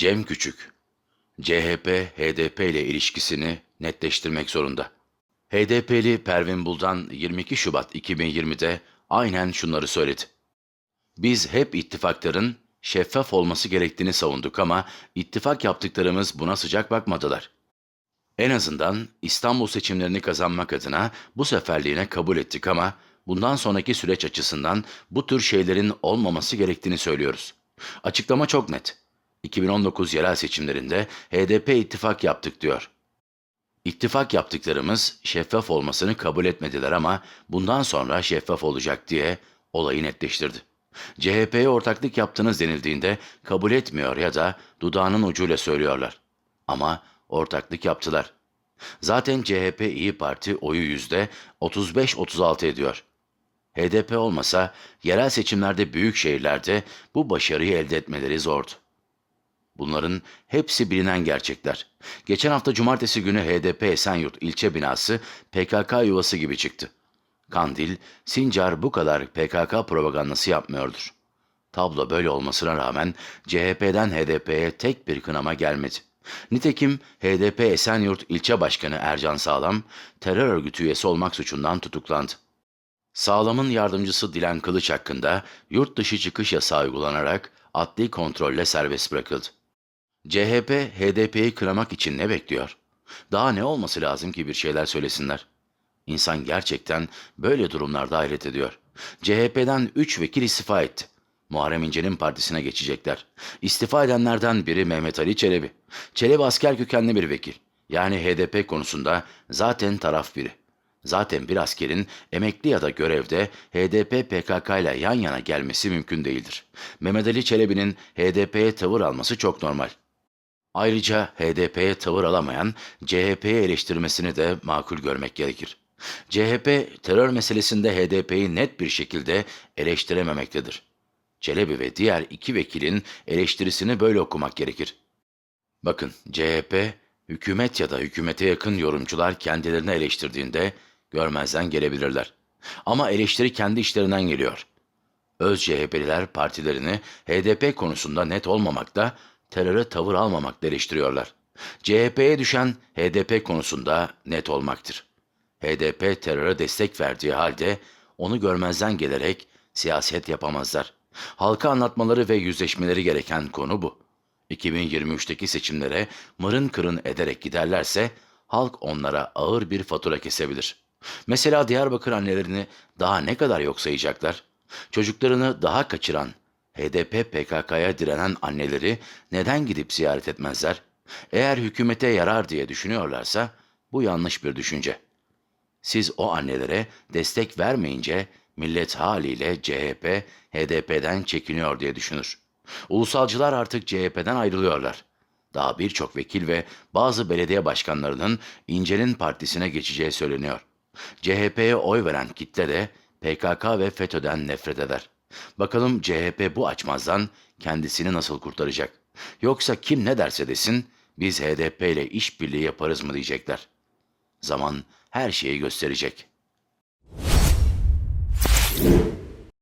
Cem Küçük, CHP, HDP ile ilişkisini netleştirmek zorunda. HDP'li Pervin Buldan 22 Şubat 2020'de aynen şunları söyledi. Biz hep ittifakların şeffaf olması gerektiğini savunduk ama ittifak yaptıklarımız buna sıcak bakmadılar. En azından İstanbul seçimlerini kazanmak adına bu seferliğine kabul ettik ama bundan sonraki süreç açısından bu tür şeylerin olmaması gerektiğini söylüyoruz. Açıklama çok net. 2019 yerel seçimlerinde HDP ittifak yaptık diyor. İttifak yaptıklarımız şeffaf olmasını kabul etmediler ama bundan sonra şeffaf olacak diye olayı netleştirdi. CHP'ye ortaklık yaptınız denildiğinde kabul etmiyor ya da dudağının ucuyla söylüyorlar. Ama ortaklık yaptılar. Zaten CHP İyi Parti oyu yüzde 35-36 ediyor. HDP olmasa yerel seçimlerde büyük şehirlerde bu başarıyı elde etmeleri zordu. Bunların hepsi bilinen gerçekler. Geçen hafta cumartesi günü HDP Esenyurt ilçe binası PKK yuvası gibi çıktı. Kandil, Sincar bu kadar PKK propagandası yapmıyordur. Tablo böyle olmasına rağmen CHP'den HDP'ye tek bir kınama gelmedi. Nitekim HDP Esenyurt ilçe başkanı Ercan Sağlam, terör örgütü üyesi olmak suçundan tutuklandı. Sağlam'ın yardımcısı Dilan Kılıç hakkında yurt dışı çıkış yasağı uygulanarak adli kontrolle serbest bırakıldı. CHP, HDP'yi kıramak için ne bekliyor? Daha ne olması lazım ki bir şeyler söylesinler? İnsan gerçekten böyle durumlarda hayret ediyor. CHP'den 3 vekil istifa etti. Muharrem İnce'nin partisine geçecekler. İstifa edenlerden biri Mehmet Ali Çelebi. Çelebi asker kökenli bir vekil. Yani HDP konusunda zaten taraf biri. Zaten bir askerin emekli ya da görevde HDP PKK ile yan yana gelmesi mümkün değildir. Mehmet Ali Çelebi'nin HDP'ye tavır alması çok normal. Ayrıca HDP'ye tavır alamayan CHP'ye eleştirmesini de makul görmek gerekir. CHP terör meselesinde HDP'yi net bir şekilde eleştirememektedir. Çelebi ve diğer iki vekilin eleştirisini böyle okumak gerekir. Bakın CHP, hükümet ya da hükümete yakın yorumcular kendilerini eleştirdiğinde görmezden gelebilirler. Ama eleştiri kendi işlerinden geliyor. Öz CHP'liler partilerini HDP konusunda net olmamakta, teröre tavır almamakla eleştiriyorlar. CHP'ye düşen HDP konusunda net olmaktır. HDP teröre destek verdiği halde onu görmezden gelerek siyaset yapamazlar. Halka anlatmaları ve yüzleşmeleri gereken konu bu. 2023'teki seçimlere mırın kırın ederek giderlerse halk onlara ağır bir fatura kesebilir. Mesela Diyarbakır annelerini daha ne kadar yok sayacaklar? Çocuklarını daha kaçıran, HDP PKK'ya direnen anneleri neden gidip ziyaret etmezler? Eğer hükümete yarar diye düşünüyorlarsa bu yanlış bir düşünce. Siz o annelere destek vermeyince millet haliyle CHP, HDP'den çekiniyor diye düşünür. Ulusalcılar artık CHP'den ayrılıyorlar. Daha birçok vekil ve bazı belediye başkanlarının İnce'nin partisine geçeceği söyleniyor. CHP'ye oy veren kitle de PKK ve FETÖ'den nefret eder. Bakalım CHP bu açmazdan kendisini nasıl kurtaracak? Yoksa kim ne derse desin biz HDP ile işbirliği yaparız mı diyecekler. Zaman her şeyi gösterecek.